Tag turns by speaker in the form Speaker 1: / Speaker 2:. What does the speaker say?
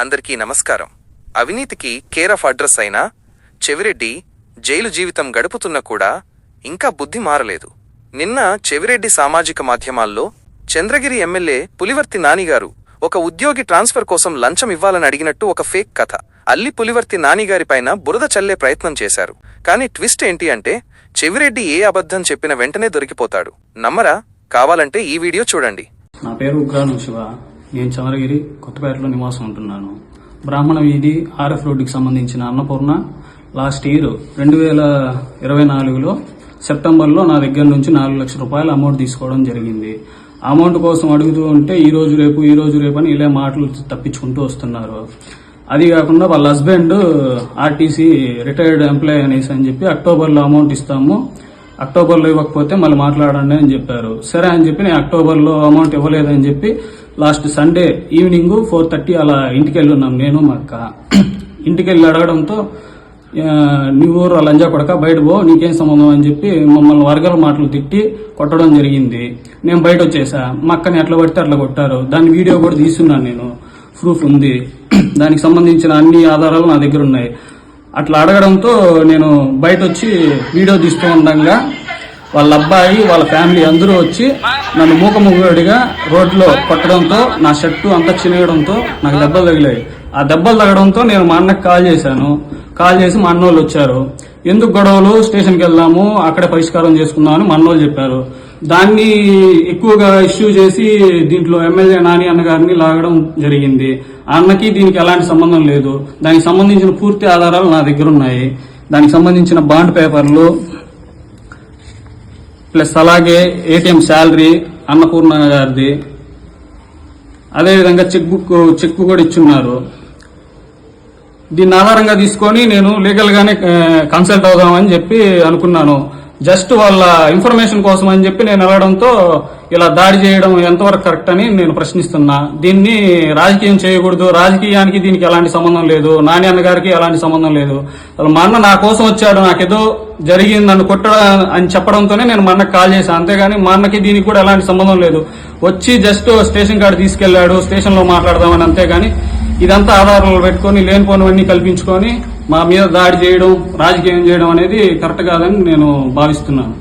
Speaker 1: అందరికీ నమస్కారం. అవినీతికి కేర్ ఆఫ్ అడ్రస్ అయినా చెవిరెడ్డి జైలు జీవితం గడుపుతున్నా కూడా ఇంకా బుద్ధి మారలేదు. నిన్న చెవిరెడ్డి సామాజిక మాధ్యమాల్లో చంద్రగిరి ఎమ్మెల్యే పులివర్తి నానిగారు ఒక ఉద్యోగి ట్రాన్స్ఫర్ కోసం లంచం ఇవ్వాలని అడిగినట్టు ఒక ఫేక్ కథ. అల్లి పులివర్తి నానిగారిపైన బురద చల్లే ప్రయత్నం చేశారు. కానీ ట్విస్ట్ ఏంటి అంటే చెవిరెడ్డి ఏ అబద్ధం చెప్పిన వెంటనే దొరికిపోతాడు. నమ్మరా? కావాలంటే ఈ వీడియో చూడండి.
Speaker 2: నా పేరు ఉగ్రాను శివ. నేను చంద్రగిరి కొత్తపేటలో నివాసం ఉంటున్నాను. బ్రాహ్మణ వీధి ఆర్ఎఫ్ రోడ్డుకి సంబంధించిన అన్నపూర్ణ. లాస్ట్ ఇయర్ రెండు వేల ఇరవై నాలుగులో సెప్టెంబర్లో నా దగ్గర నుంచి నాలుగు లక్షల రూపాయల అమౌంట్ తీసుకోవడం జరిగింది. అమౌంట్ కోసం అడుగుతూ ఉంటే ఈ రోజు రేపు ఈ రోజు రేపు అని ఇలా మాటలు తప్పించుకుంటూ వస్తున్నారు. అది కాకుండా వాళ్ళ హస్బెండ్ ఆర్టీసీ రిటైర్డ్ ఎంప్లాయ్ అనేసి అని చెప్పి అక్టోబర్లో అమౌంట్ ఇస్తాము. అక్టోబర్లో ఇవ్వకపోతే మళ్ళీ మాట్లాడండి అని చెప్పారు. సరే అని చెప్పి నేను అక్టోబర్లో అమౌంట్ ఇవ్వలేదని చెప్పి last Sunday evening four thirty అలా ఇంటికి వెళ్ళి ఉన్నాం నేను మా అక్క. ఇంటికి వెళ్ళి అడగడంతో నువ్వు నీ ఊరు లంజా కొడక బయట పో నీకేం సంబంధం అని చెప్పి మమ్మల్ని వర్గాల మాటలు తిట్టి కొట్టడం జరిగింది. నేను బయట వచ్చేసా. మా అక్కని ఎట్లా పడితే అట్లా కొట్టారు. దాని వీడియో కూడా తీసున్నాను నేను. ప్రూఫ్ ఉంది. దానికి సంబంధించిన అన్ని ఆధారాలు నా దగ్గర ఉన్నాయి. అట్లా అడగడంతో నేను బయట వచ్చి వీడియో తీస్తూ ఉండగా వాళ్ళ అబ్బాయి వాళ్ళ ఫ్యామిలీ అందరూ వచ్చి నన్ను మూకముగుడిగా రోడ్లో కొట్టడంతో నా షర్టు అంతా చినగడంతో నాకు దెబ్బలు తగిలాయి. ఆ దెబ్బలు తగడంతో నేను మా అన్నకి కాల్ చేశాను. కాల్ చేసి మా అన్నోళ్ళు వచ్చారు. ఎందుకు గొడవలు? స్టేషన్కి వెళ్దాము అక్కడే పరిష్కారం చేసుకుందామని మా అన్నోళ్ళు చెప్పారు. దాన్ని ఎక్కువగా ఇష్యూ చేసి దీంట్లో ఎమ్మెల్యే నాని అన్న గారిని లాగడం జరిగింది. ఆ అన్నకి దీనికి ఎలాంటి సంబంధం లేదు. దానికి సంబంధించిన పూర్తి ఆధారాలు నా దగ్గర ఉన్నాయి. దానికి సంబంధించిన బాండ్ పేపర్లు ప్లస్ అలాగే ఏటీఎం శాలరీ అన్నపూర్ణ గారిది. అదేవిధంగా చెక్ బుక్ చెక్ కూడా ఇచ్చున్నారు. దీన్ని ఆధారంగా తీసుకొని నేను లీగల్గానే కన్సల్ట్ అవుదామని చెప్పి అనుకున్నాను. జస్ట్ వాళ్ళ ఇన్ఫర్మేషన్ కోసం అని చెప్పి నేను వెళ్ళడంతో ఇలా దాడి చేయడం ఎంతవరకు కరెక్ట్ అని నేను ప్రశ్నిస్తున్నా. దీన్ని రాజకీయం చేయకూడదు. రాజకీయానికి దీనికి ఎలాంటి సంబంధం లేదు. నాని అన్న గారికి ఎలాంటి సంబంధం లేదు. అసలు మా అన్న నా కోసం వచ్చాడు. నాకేదో జరిగింది నన్ను కొట్టడం అని చెప్పడంతోనే నేను మా అన్నకి కాల్ చేశాను అంతేగాని మా అన్నకి దీనికి కూడా ఎలాంటి సంబంధం లేదు. వచ్చి జస్ట్ స్టేషన్ కాడ తీసుకెళ్ళాడు స్టేషన్లో మాట్లాడదామని అంతేగాని ఇదంతా ఆధారాలు పెట్టుకొని లేనిపోనివన్నీ కల్పించుకొని మా మీద దాడి చేయడం రాజకీయం చేయడం అనేది కరెక్ట్ కాదని నేను భావిస్తున్నాను.